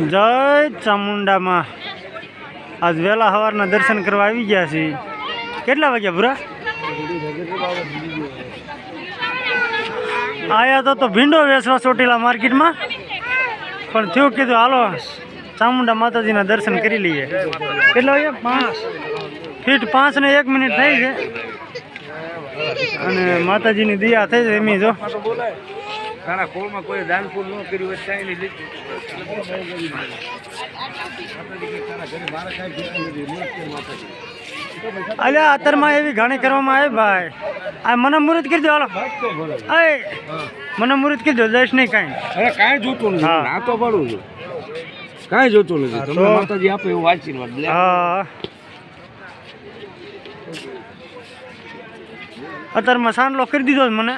જય ચામુંડામાં. આજ વહેલા સવારના દર્શન કરવા આવી ગયા છીએ. કેટલા વાગ્યા ભૂરા? આયા તો તો ભીંડો વેચવા ચોટીલા માર્કેટમાં. પણ થયું કીધું, હાલો, ચામુંડા માતાજીના દર્શન કરી લઈએ. કેટલા વાગ્યા? પાંચ. ફીટ પાંચ ને એક મિનિટ થઈ છે. અને માતાજીની દયા થઈ છે એમ જો. તારા કોળમાં કોઈ દાનપુર ન કર્યું હોય ત્યાં એની લીધી. અલ્યા અત્યારમાં એવી ઘણી કરવામાં આવે ભાઈ. આ મને મુહૂર્ત કરી દો હાલો. મને મુહૂર્ત કરી દો દઈશ નહીં કાંઈ. અરે કાંઈ જોતું નથી. ના તો પાડું છું. કાંઈ જોતું નથી. તમને માતાજી આપે એવું આશીર્વાદ. હા. અત્યારમાં સાંડલો કરી દીધો મને.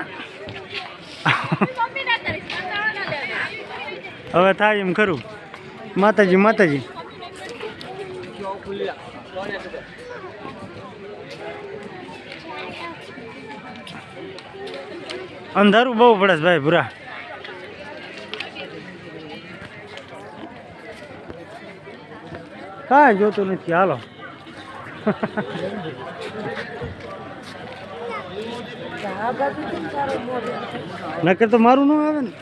હવે થાય એમ ખરું. માતાજી માતાજી. અંધારું બહુ પડે છે ભાઈ, ભૂરા. કાંઈ જોતું નથી, હાલો. નકર તો મારું ન આવે ને.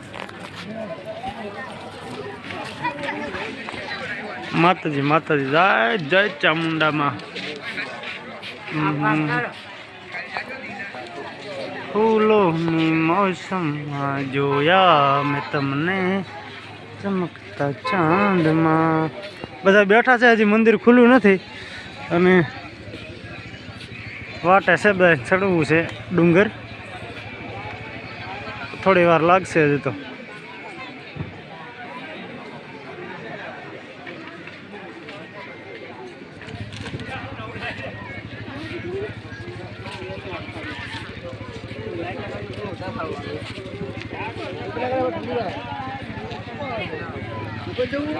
માતાજી માતાજી. જય જય ચામુંડામાં. ફૂલોની મોસમમાં જોયા મેં તમને. ચમકતા ચાંદમાં. બધા બેઠા છે હજી મંદિર ખુલ્લું નથી. અને વાટે છે બધા ચડવું છે ડુંગર. થોડી વાર લાગશે હજી તો. જવું